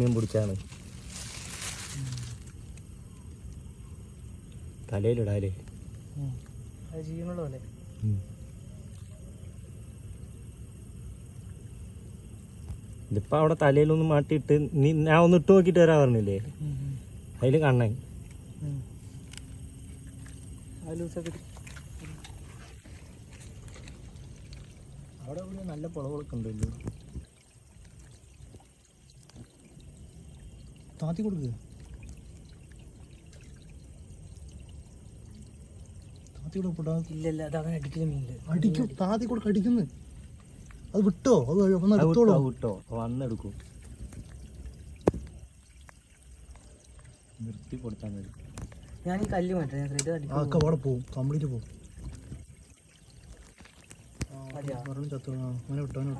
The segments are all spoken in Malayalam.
മീൻ പിടിച്ചാണ്. തലയിലിടാലേ ജീവനുള്ള പോലെ. ഇതിപ്പോ അവിടെ തലയിലൊന്ന് മാട്ടിയിട്ട് നീ ഞാൻ ഒന്ന് ഇട്ട് നോക്കിട്ട് വരാൻ പറഞ്ഞില്ലേ? അതിൽ കണ്ണൻ അവിടെ നല്ല പുളകളൊക്കെ ഉണ്ടല്ലോ താത്തി കൊടുക്കുക താത്തി ഇല്ലല്ല അത് അവൻ അടിക്കുന്ന മീനില്ല അടിക്കും താതി കൊടുക്ക അടിക്കുന്നു. അത് വിട്ടോ അത് വന്ന് എടുത്തോളൂ. വിട്ടോ വന്നെടുക്കും നിർത്തി കൊടുത്താൽ മതി. ഞാൻ ഈ കല്ല് മാറ്റാം ഞാൻ ഇത് അതൊക്കെ അവിടെ കംപ്ലീറ്റ്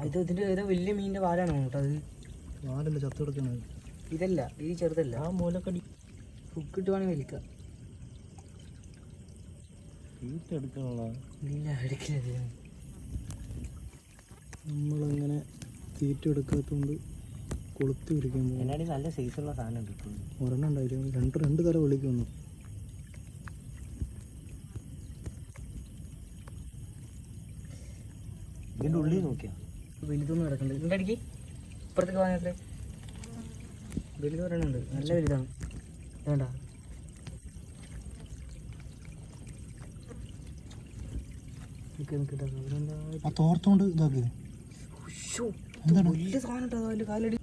ഇത് ഇതിന്റെ ഏതോ വലിയ മീനിന്റെ വാലാണ് കേട്ടോ അത്? വാലല്ല ചത്തു കിടക്കണത്. ഇതല്ല ഈ ചെറുതല്ല. ആ മൂലക്കടി. ഹുക്കിട്ട് വേണമെങ്കിൽ വലിക്കാം ഇല്ല നമ്മളങ്ങനെ തീറ്റ എടുക്കാത്തതുകൊണ്ട് കൊളുത്തി പിടിക്കാൻ പോകും നല്ല സൈസുള്ള സാധനം കിട്ടും. ഒരെണ്ണം ഉണ്ടായിരുന്നു രണ്ട് രണ്ട് തല വിളിക്കുന്നു ഇതിന്റെ ഉള്ളിൽ നോക്കിയാ. വലുതൊന്നും കിടക്കണ്ട ഇതിന്റെ അടിക്ക്. ഇപ്പുറത്തേക്ക് വാങ്ങട്ടെ വലുത് പറയണുണ്ട്. നല്ല വലുതാണ്. വേണ്ട. തോർത്തോണ്ട് ഇതാക്കുക വലിയ സാധനം കാലടി.